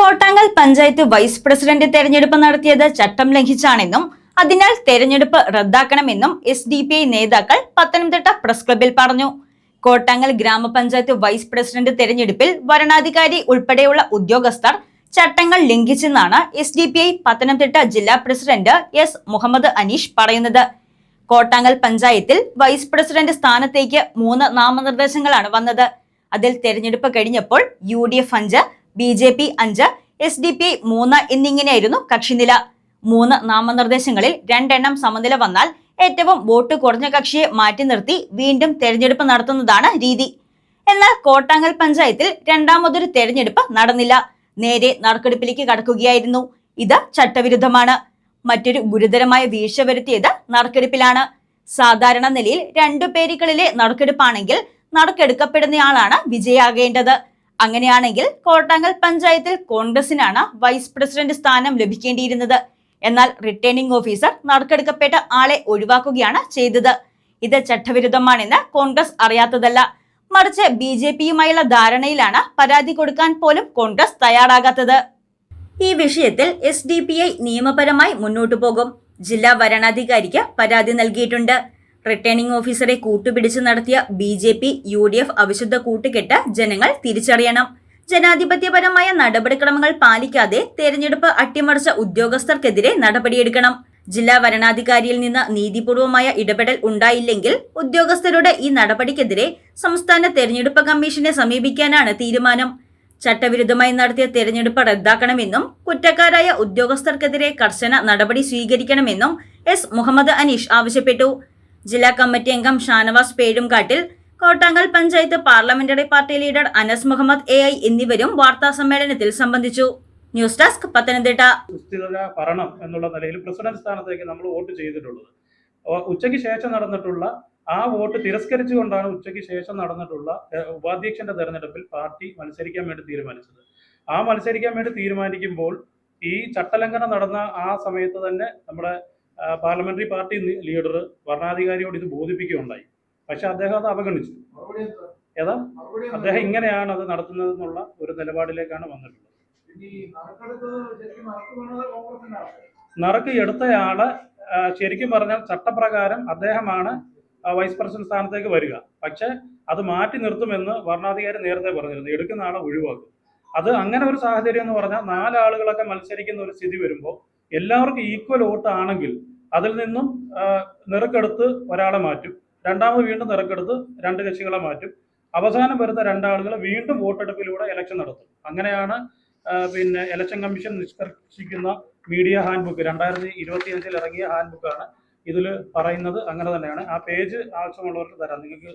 Kottangal panchayat vice president തെരഞ്ഞെടുപ്പ് നടത്തിയത് ചട്ടം ലംഘിച്ചാണെന്നും അതിനാൽ തെരഞ്ഞെടുപ്പ് റദ്ദാക്കണമെന്നും എസ് ഡി പി ഐ നേതാക്കൾ പത്തനംതിട്ട പ്രസ് ക്ലബിൽ പറഞ്ഞു. കോട്ടാങ്കൽ ഗ്രാമപഞ്ചായത്ത് വൈസ് പ്രസിഡന്റ് തെരഞ്ഞെടുപ്പിൽ വരണാധികാരി ഉൾപ്പെടെയുള്ള ഉദ്യോഗസ്ഥർ ചട്ടങ്ങൾ ലംഘിച്ചെന്നാണ് S D P I Pathanamthitta ജില്ലാ പ്രസിഡന്റ് എസ് മുഹമ്മദ് അനീഷ് പറയുന്നത്. കോട്ടാങ്കൽ പഞ്ചായത്തിൽ വൈസ് പ്രസിഡന്റ് സ്ഥാനത്തേക്ക് മൂന്ന് നാമനിർദ്ദേശങ്ങളാണ് വന്നത്. അതിൽ തെരഞ്ഞെടുപ്പ് കഴിഞ്ഞപ്പോൾ യു ഡി എഫ് അഞ്ച് ബി ജെ പി അഞ്ച് എസ് ഡി പി മൂന്ന് എന്നിങ്ങനെയായിരുന്നു കക്ഷിനില. മൂന്ന് നാമനിർദ്ദേശങ്ങളിൽ രണ്ടെണ്ണം സമനില വന്നാൽ ഏറ്റവും വോട്ട് കുറഞ്ഞ കക്ഷിയെ മാറ്റി നിർത്തി വീണ്ടും തെരഞ്ഞെടുപ്പ് നടത്തുന്നതാണ് രീതി. എന്നാൽ കോട്ടാങ്ങൽ പഞ്ചായത്തിൽ രണ്ടാമതൊരു തെരഞ്ഞെടുപ്പ് നടന്നില്ല. നേരെ നറുക്കെടുപ്പിലേക്ക് കടക്കുകയായിരുന്നു. ഇത് ചട്ടവിരുദ്ധമാണ്. മറ്റൊരു ഗുരുതരമായ വീഴ്ച വരുത്തിയത് നറുക്കെടുപ്പിലാണ്. സാധാരണ നിലയിൽ രണ്ടു പേരുകളിലെ നറുക്കെടുപ്പാണെങ്കിൽ നറുക്കെടുക്കപ്പെടുന്നയാളാണ് വിജയാകേണ്ടത്. അങ്ങനെയാണെങ്കിൽ കോട്ടാങ്കൽ പഞ്ചായത്തിൽ കോൺഗ്രസിനാണ് വൈസ് പ്രസിഡന്റ് സ്ഥാനം ലഭിക്കേണ്ടിയിരുന്നത്. എന്നാൽ റിട്ടേണിംഗ് ഓഫീസർ നറുക്കെടുക്കപ്പെട്ട ആളെ ഒഴിവാക്കുകയാണ് ചെയ്തത്. ഇത് ചട്ടവിരുദ്ധമാണെന്ന് കോൺഗ്രസ് അറിയാത്തതല്ല. മറിച്ച് ബി ജെ പിയുമായുള്ള ധാരണയിലാണ് പരാതി കൊടുക്കാൻ പോലും കോൺഗ്രസ് തയ്യാറാകാത്തത്. ഈ വിഷയത്തിൽ എസ് ഡി പി ഐ നിയമപരമായി മുന്നോട്ടു പോകും. ജില്ലാ വരണാധികാരിക്ക് പരാതി നൽകിയിട്ടുണ്ട്. റിട്ടേണിംഗ് ഓഫീസറെ കൂട്ടുപിടിച്ച് നടത്തിയ B J P U D F അവിശുദ്ധ കൂട്ടുകെട്ട് ജനങ്ങൾ തിരിച്ചറിയണം. ജനാധിപത്യപരമായ നടപടിക്രമങ്ങൾ പാലിക്കാതെ തെരഞ്ഞെടുപ്പ് അട്ടിമറിച്ച ഉദ്യോഗസ്ഥർക്കെതിരെ നടപടിയെടുക്കണം. ജില്ലാ വരണാധികാരിയിൽ നിന്ന് നീതിപൂർവമായ ഇടപെടൽ ഉണ്ടായില്ലെങ്കിൽ ഉദ്യോഗസ്ഥരുടെ ഈ നടപടിക്കെതിരെ സംസ്ഥാന തെരഞ്ഞെടുപ്പ് കമ്മീഷനെ സമീപിക്കാനാണ് തീരുമാനം. ചട്ടവിരുദ്ധമായി നടത്തിയ തെരഞ്ഞെടുപ്പ് റദ്ദാക്കണമെന്നും കുറ്റക്കാരായ ഉദ്യോഗസ്ഥർക്കെതിരെ കർശന നടപടി സ്വീകരിക്കണമെന്നും എസ്. മുഹമ്മദ് അനീഷ് ആവശ്യപ്പെട്ടു. ജില്ലാ കമ്മിറ്റി അംഗം Shanavas പേടുംകാട്ടിൽ Kottangal panchayat parliamentary party leader Anas Muhammad A I എന്നിവരും വാർത്താ സമ്മേളനത്തിൽ സംബന്ധിച്ചു. News desk Pathanamthitta. ഭരണം എന്നുള്ള നിലയിൽ പ്രസിഡന്റ് സ്ഥാനത്തേക്ക് നമ്മൾ വോട്ട് ചെയ്തിട്ടുള്ളത്. ഉച്ചയ്ക്ക് ശേഷം നടന്നിട്ടുള്ള ആ വോട്ട് തിരസ്കരിച്ചുകൊണ്ടാണ് ഉച്ചയ്ക്ക് ശേഷം നടന്നിട്ടുള്ള ഉപാധ്യക്ഷന്റെ തെരഞ്ഞെടുപ്പിൽ പാർട്ടി മത്സരിക്കാൻ വേണ്ടി തീരുമാനിച്ചത്. ആ മത്സരിക്കാൻ വേണ്ടി തീരുമാനിക്കുമ്പോൾ ഈ ചട്ടലംഘനം നടന്ന ആ സമയത്ത് തന്നെ നമ്മുടെ പാർലമെന്ററി പാർട്ടി ലീഡർ ഭരണാധികാരിയോട് ഇത് ബോധിപ്പിക്കുകയുണ്ടായി. പക്ഷെ അദ്ദേഹം അത് അവഗണിച്ചു. ഏതാ? അദ്ദേഹം ഇങ്ങനെയാണ് അത് നടത്തുന്നത് എന്നുള്ള ഒരു നിലപാടിലേക്കാണ് വന്നിട്ടുള്ളത്. നറുക്ക് എടുത്തയാൾ ശരിക്കും പറഞ്ഞാൽ ചട്ടപ്രകാരം അദ്ദേഹമാണ് വൈസ് പ്രസിഡന്റ് സ്ഥാനത്തേക്ക് വരിക. പക്ഷെ അത് മാറ്റി നിർത്തുമെന്ന് ഭരണാധികാരി നേരത്തെ പറഞ്ഞിരുന്നു. എടുക്കുന്ന ആളെ ഒഴിവാക്കും അത് അങ്ങനെ ഒരു സാഹചര്യം എന്ന് പറഞ്ഞാൽ നാലാളുകളൊക്കെ മത്സരിക്കുന്ന ഒരു സ്ഥിതി വരുമ്പോൾ എല്ലാവർക്കും ഈക്വൽ വോട്ട് ആണെങ്കിൽ അതിൽ നിന്നും നിറക്കെടുത്ത് ഒരാളെ മാറ്റും. രണ്ടാമത് വീണ്ടും നിറക്കെടുത്ത് രണ്ട് കക്ഷികളെ മാറ്റും. അവസാനം വരുന്ന രണ്ടാളുകൾ വീണ്ടും വോട്ടെടുപ്പിലൂടെ ഇലക്ഷൻ നടത്തും. അങ്ങനെയാണ് പിന്നെ ഇലക്ഷൻ കമ്മീഷൻ നിഷ്കർഷിക്കുന്ന മീഡിയ ഹാൻഡ് ബുക്ക് രണ്ടായിരത്തി ഇരുപത്തി അഞ്ചിൽ ഇറങ്ങിയ ഹാൻഡ് ബുക്കാണ് ഇതിൽ പറയുന്നത്. അങ്ങനെ തന്നെയാണ്. ആ പേജ് ആവശ്യമുള്ളവർക്ക് തരാം. നിങ്ങൾക്ക്